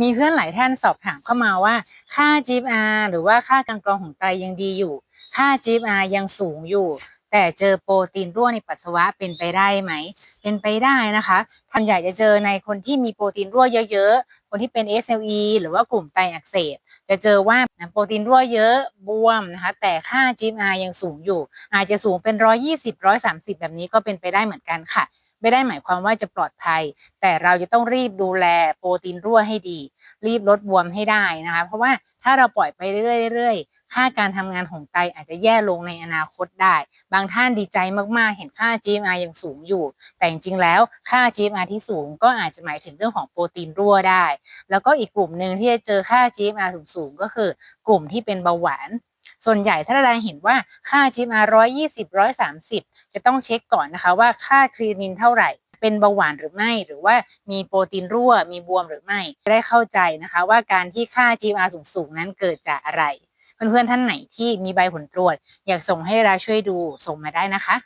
มีเพื่อนหลายท่านสอบถามเข้ามาว่า ค่า GFR หรือว่าค่าการกรองของไตยังดีอยู่ ค่า GFR ยังสูงอยู่ แต่เจอโปรตีนรั่วในปัสสาวะเป็นไปได้ไหม เป็นไปได้นะคะท่านใหญ่จะเจอในคนที่มีโปรตีนรั่วเยอะๆ คนที่เป็น SLE หรือว่ากลุ่มไตอักเสบจะเจอว่าโปรตีนรั่วเยอะบวมนะคะ แต่ค่า GFR ยังสูงอยู่ อาจจะสูงเป็น 120 130 แบบนี้ก็เป็นไปได้เหมือนกันค่ะ ไม่ได้หมายความว่าจะปลอดภัย แต่เราจะต้องรีบดูแลโปรตีนรั่วให้ดี รีบลดบวมให้ได้นะคะเพราะว่าถ้าเราปล่อยไปเรื่อยๆค่าการทำงานของไตอาจจะแย่ลงในอนาคตได้ บางท่านดีใจมากๆ เห็นค่า GMR ยังสูงอยู่ แต่จริงๆแล้วค่า GMR ที่สูงก็อาจจะหมายถึงเรื่องของโปรตีนรั่วได้ แล้วก็อีกกลุ่มหนึ่งที่จะเจอค่า GMR สูงๆก็คือกลุ่มที่เป็นเบาหวาน ส่วนใหญ่ถ้าเราเห็นว่าค่า GMR 120 130 จะต้องเช็คก่อนนะคะว่าค่าครีนินเท่าไหร่ เป็นเบาหวานหรือไม่ หรือว่ามีโปรตีนรั่ว มีบวมหรือไม่ จะได้เข้าใจนะคะว่าการที่ค่า GMR สูงๆนั้นเกิดจากอะไร เพื่อนๆท่านไหนที่มีใบผลตรวจ อยากส่งให้เราช่วยดูส่งมาได้นะคะ